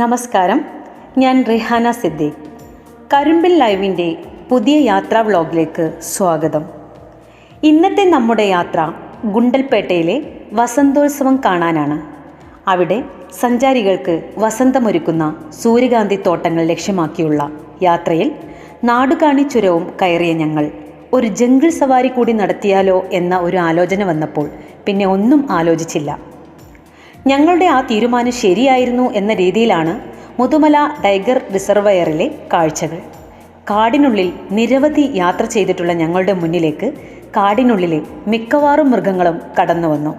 നമസ്കാരം. ഞാൻ റിഹാന സിദ്ദീഖ്. കരുമ്പിൽ ലൈവിന്റെ പുതിയ യാത്രാ വ്ളോഗിലേക്ക് സ്വാഗതം. ഇന്നത്തെ നമ്മുടെ യാത്ര ഗുണ്ടൽപേട്ടയിലെ വസന്തോത്സവം കാണാനാണ്. അവിടെ സഞ്ചാരികൾക്ക് വസന്തമൊരുക്കുന്ന സൂര്യകാന്തി തോട്ടങ്ങൾ ലക്ഷ്യമാക്കിയുള്ള യാത്രയിൽ നാടുകാണി ചുരവും കയറിയ ഞങ്ങൾ. ഒരു ജംഗിൾ സവാരി കൂടി നടത്തിയാലോ എന്ന ഒരു ആലോചന വന്നപ്പോൾ പിന്നെ ഒന്നും ആലോചിച്ചില്ല. ഞങ്ങളുടെ ആ തീരുമാനം ശരിയായിരുന്നു എന്ന രീതിയിലാണ് മുതുമല ടൈഗർ റിസർവയറിലെ കാഴ്ചകൾ. കാടിനുള്ളിൽ നിരവധി യാത്ര ചെയ്തിട്ടുള്ള ഞങ്ങളുടെ മുന്നിലേക്ക് കാടിനുള്ളിലെ മിക്കവാറും മൃഗങ്ങളും കടന്നു വന്നു.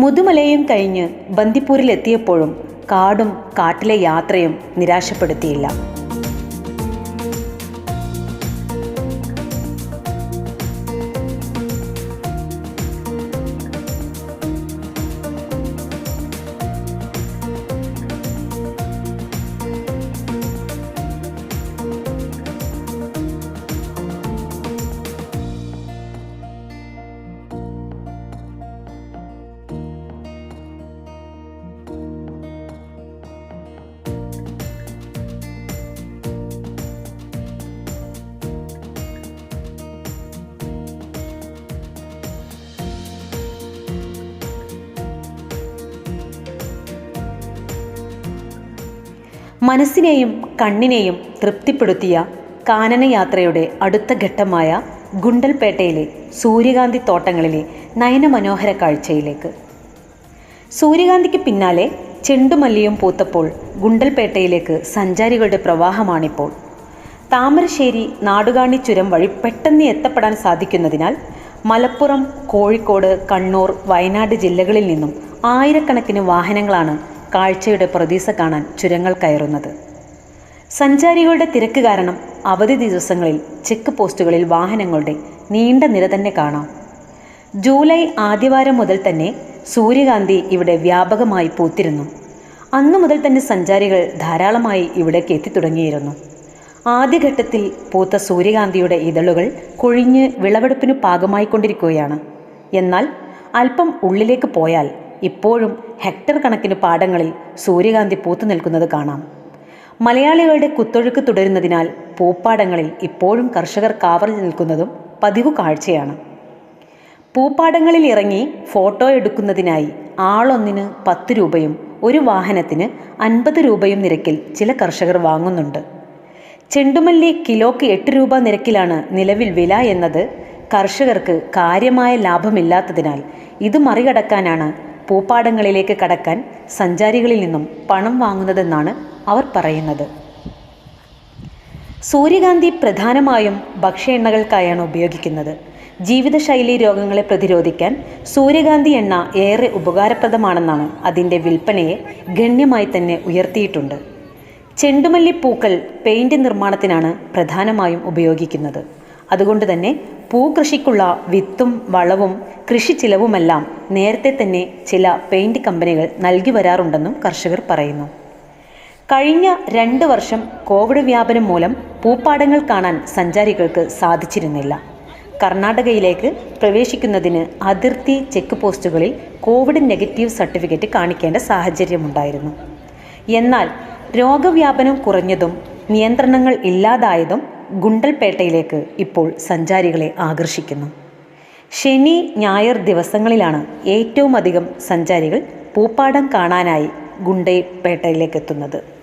മുതുമലയും കഴിഞ്ഞ് ബന്ദിപ്പൂരിലെത്തിയപ്പോഴും കാടും കാട്ടിലെ യാത്രയും നിരാശപ്പെടുത്തിയില്ല. മനസ്സിനെയും കണ്ണിനെയും തൃപ്തിപ്പെടുത്തിയ കാനനയാത്രയുടെ അടുത്ത ഘട്ടമായ ഗുണ്ടൽപേട്ടയിലെ സൂര്യകാന്തി തോട്ടങ്ങളിലെ നയനമനോഹര കാഴ്ചയിലേക്ക്. സൂര്യകാന്തിക്ക് പിന്നാലെ ചെണ്ടുമല്ലിയും പൂത്തപ്പോൾ ഗുണ്ടൽപേട്ടയിലേക്ക് സഞ്ചാരികളുടെ പ്രവാഹമാണിപ്പോൾ. താമരശ്ശേരി നാടുകാണി ചുരം വഴി പെട്ടെന്ന് എത്തപ്പെടാൻ സാധിക്കുന്നതിനാൽ മലപ്പുറം കോഴിക്കോട് കണ്ണൂർ വയനാട് ജില്ലകളിൽ നിന്നും ആയിരക്കണക്കിന് വാഹനങ്ങളാണ് കാഴ്ചയുടെ പ്രതീസ കാണാൻ ചുരങ്ങൾ കയറുന്നത്. സഞ്ചാരികളുടെ തിരക്ക് കാരണം അവധി ദിവസങ്ങളിൽ ചെക്ക് പോസ്റ്റുകളിൽ വാഹനങ്ങളുടെ നീണ്ട നിര തന്നെ കാണാം. ജൂലൈ ആദ്യവാരം മുതൽ തന്നെ സൂര്യകാന്തി ഇവിടെ വ്യാപകമായി പൂത്തിരുന്നു. അന്നു മുതൽ തന്നെ സഞ്ചാരികൾ ധാരാളമായി ഇവിടേക്ക് എത്തിത്തുടങ്ങിയിരുന്നു ആദ്യഘട്ടത്തിൽ പൂത്ത സൂര്യകാന്തിയുടെ ഇതളുകൾ കൊഴിഞ്ഞ് വിളവെടുപ്പിന് പാകമായിക്കൊണ്ടിരിക്കുകയാണ്. എന്നാൽ അല്പം ഉള്ളിലേക്ക് പോയാൽ ഇപ്പോഴും ഹെക്ടർ കണക്കിന് പാടങ്ങളിൽ സൂര്യകാന്തി പൂത്തു നിൽക്കുന്നത് കാണാം. മലയാളികളുടെ കുത്തൊഴുക്ക് തുടരുന്നതിനാൽ പൂപ്പാടങ്ങളിൽ ഇപ്പോഴും കർഷകർ കാവൽ നിൽക്കുന്നതും പതിവ് കാഴ്ചയാണ്. പൂപ്പാടങ്ങളിൽ ഇറങ്ങി ഫോട്ടോ എടുക്കുന്നതിനായി ആളൊന്നിന് പത്ത് രൂപയും ഒരു വാഹനത്തിന് അൻപത് രൂപയും നിരക്കിൽ ചില കർഷകർ വാങ്ങുന്നുണ്ട്. ചെണ്ടുമല്ലി കിലോക്ക് എട്ട് രൂപ നിരക്കിലാണ് നിലവിൽ വില എന്നത് കർഷകർക്ക് കാര്യമായ ലാഭമില്ലാത്തതിനാൽ ഇത് മറികടക്കാനാണ് പൂപ്പാടങ്ങളിലേക്ക് കടക്കാൻ സഞ്ചാരികളിൽ നിന്നും പണം വാങ്ങുന്നതെന്നാണ് അവർ പറയുന്നത്. സൂര്യകാന്തി പ്രധാനമായും ഭക്ഷ്യ എണ്ണകൾക്കായാണ് ഉപയോഗിക്കുന്നത്. ജീവിതശൈലി രോഗങ്ങളെ പ്രതിരോധിക്കാൻ സൂര്യകാന്തി എണ്ണ ഏറെ ഉപകാരപ്രദമാണെന്നാണ് അതിന്റെ വിൽപ്പനയെ ഗണ്യമായി തന്നെ ഉയർത്തിയിട്ടുണ്ട്. ചെണ്ടുമല്ലി പൂക്കൾ പെയിന്റ് നിർമ്മാണത്തിനാണ് പ്രധാനമായും ഉപയോഗിക്കുന്നത്. അതുകൊണ്ട് തന്നെ പൂകൃഷിക്കുള്ള വിത്തും വളവും കൃഷി ചിലവുമെല്ലാം നേരത്തെ തന്നെ ചില പെയിന്റ് കമ്പനികൾ നൽകി വരാറുണ്ടെന്നും കർഷകർ പറയുന്നു. കഴിഞ്ഞ രണ്ട് വർഷം കോവിഡ് വ്യാപനം മൂലം പൂപ്പാടങ്ങൾ കാണാൻ സഞ്ചാരികൾക്ക് സാധിച്ചിരുന്നില്ല. കർണാടകയിലേക്ക് പ്രവേശിക്കുന്നതിന് അതിർത്തി ചെക്ക് പോസ്റ്റുകളിൽ കോവിഡ് നെഗറ്റീവ് സർട്ടിഫിക്കറ്റ് കാണിക്കേണ്ട സാഹചര്യമുണ്ടായിരുന്നു. എന്നാൽ രോഗവ്യാപനം കുറഞ്ഞതും നിയന്ത്രണങ്ങൾ ഇല്ലാതായതും ഗുണ്ടൽപേട്ടയിലേക്ക് ഇപ്പോൾ സഞ്ചാരികളെ ആകർഷിക്കുന്നു. ശനി ഞായർ ദിവസങ്ങളിലാണ് ഏറ്റവും അധികം സഞ്ചാരികൾ പൂപ്പാടം കാണാനായി ഗുണ്ടൽപേട്ടയിലേക്ക് എത്തുന്നത്